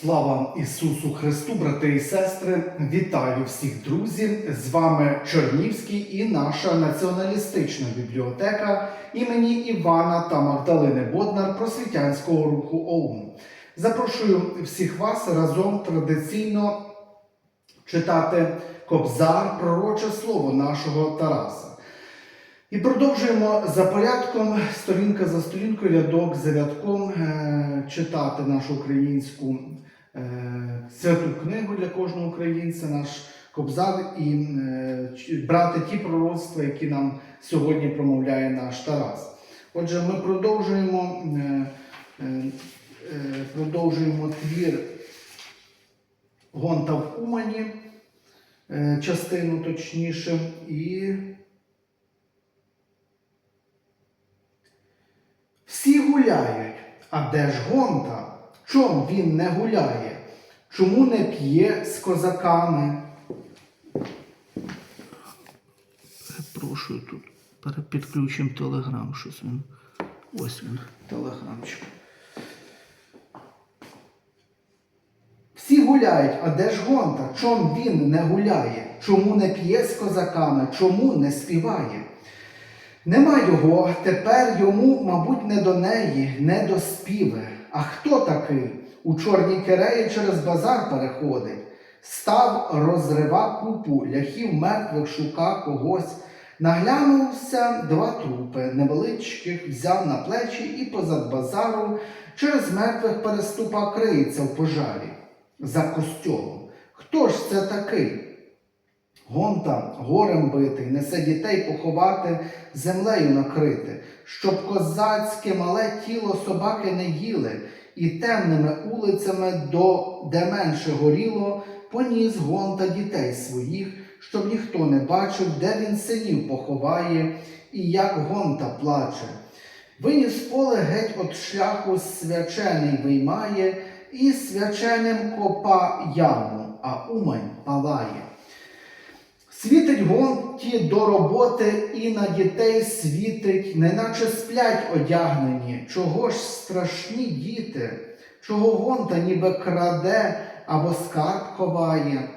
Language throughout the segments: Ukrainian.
Слава Ісусу Христу, брати і сестри! Вітаю всіх друзів! З вами Чернівський і наша націоналістична бібліотека імені Івана та Магдалини Боднар просвітянського руху ОУН. Запрошую всіх вас разом традиційно читати Кобзар, пророче слово нашого Тараса. І продовжуємо за порядком, сторінка за сторінкою, рядок за рядком е, читати нашу українську е, святу книгу для кожного українця, наш кобзар, і е, брати ті пророцтва, які нам сьогодні промовляє наш Тарас. Отже, ми продовжуємо, е, продовжуємо твір Гонта в Умані, частину точніше, і Всі гуляють, а де ж гонта? Чом він не гуляє? Чому не п'є з козаками? Перепрошую тут. Перепідключимо телеграм, щось він. Ось він. Телеграмчик. Всі гуляють, а де ж гонта? Чом він не гуляє? Чому не п'є з козаками? Чому не співає? Нема його, тепер йому, мабуть, не до неї, не до співи. А хто такий? У чорній киреї через базар переходить. Став, розрива купу, ляхів мертвих шука когось. Наглянувся два трупи невеличких, взяв на плечі і позад базару через мертвих переступа криється в пожарі за костьолом. Хто ж це такий? Гонта горем битий, несе дітей поховати, землею накрити, щоб козацьке мале тіло собаки не їли, і темними улицями, до де менше горіло, поніс гонта дітей своїх, щоб ніхто не бачив, де він синів поховає, і як гонта плаче. Виніс поле геть от шляху свячений виймає, і свяченим копа яму, а умань палає. Світить гонті до роботи і на дітей світить, неначе сплять одягнені. Чого ж страшні діти, чого гонта ніби краде або скарб ховає,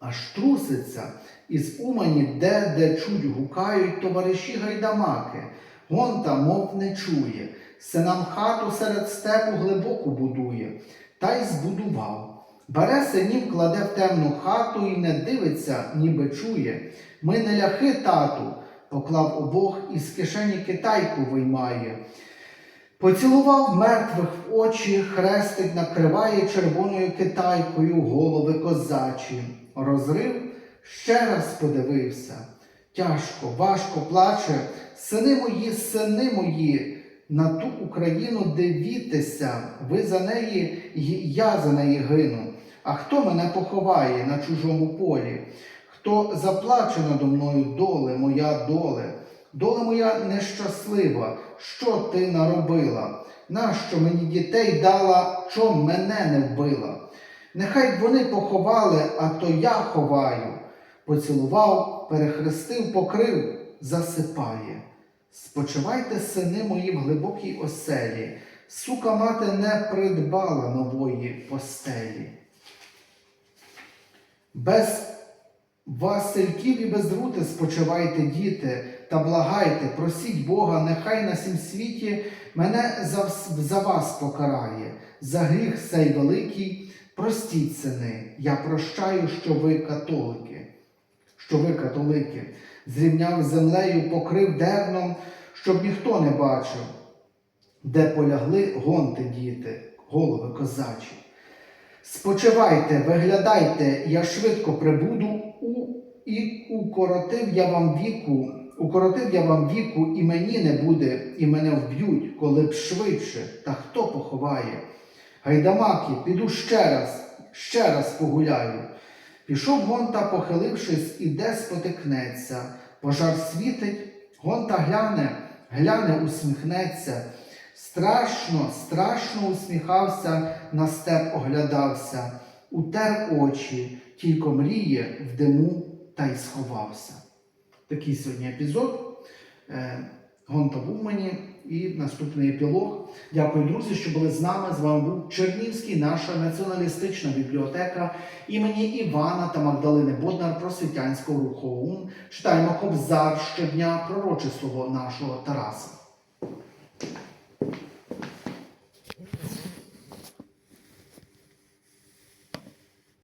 аж труситься із умані, де де чуть гукають товариші гайдамаки. Гонта, мов не чує, синам хату серед степу глибоку будує, та й збудував. Бере синів, кладе в темну хату і не дивиться, ніби чує. Ми не ляхи, тату, поклав обох і з кишені китайку виймає. Поцілував мертвих в очі, хрестик накриває червоною китайкою голови козачі. Розрив ще раз подивився. Тяжко, важко плаче. Сини мої, сини мої, на ту Україну дивітеся, ви за неї, я за неї гину. А хто мене поховає на чужому полі? Хто заплаче надо мною доле, моя доле? Доле моя нещаслива, що ти наробила? Нащо мені дітей дала, чом мене не вбила? Нехай б вони поховали, а то я ховаю. Поцілував, перехрестив, покрив, засипає. Спочивайте, сини мої, в глибокій оселі, сука мати не придбала нової постелі. Без Васильків і без рути спочивайте, діти, та благайте, просіть Бога, нехай на сім світі мене за, за вас покарає, за гріх сей великий, простіть сини, я прощаю, що ви католики, що ви католики, зрівняв землею, покрив дерном, щоб ніхто не бачив, де полягли гонти діти, голови козачі. Спочивайте, виглядайте, я швидко прибуду у, і укоротив я вам віку, укоротив я вам віку, і мені не буде, і мене вб'ють, коли б швидше, та хто поховає? Гайдамаки, піду ще раз, ще раз погуляю. Пішов гонта, похилившись, іде спотикнеться. Пожар світить, гонта гляне, гляне, усміхнеться. Страшно, страшно усміхався, на степ оглядався, утер очі, тільки мріє в диму та й сховався. Такий сьогодні епізод. Е, Гонта в Умані і наступний епілог. Дякую, друзі, що були з нами. З вами був Чернівський, наша націоналістична бібліотека імені Івана та Магдалини Боднар просвітянського руху. Читаємо Кобзар щодня, пророче слово нашого Тараса.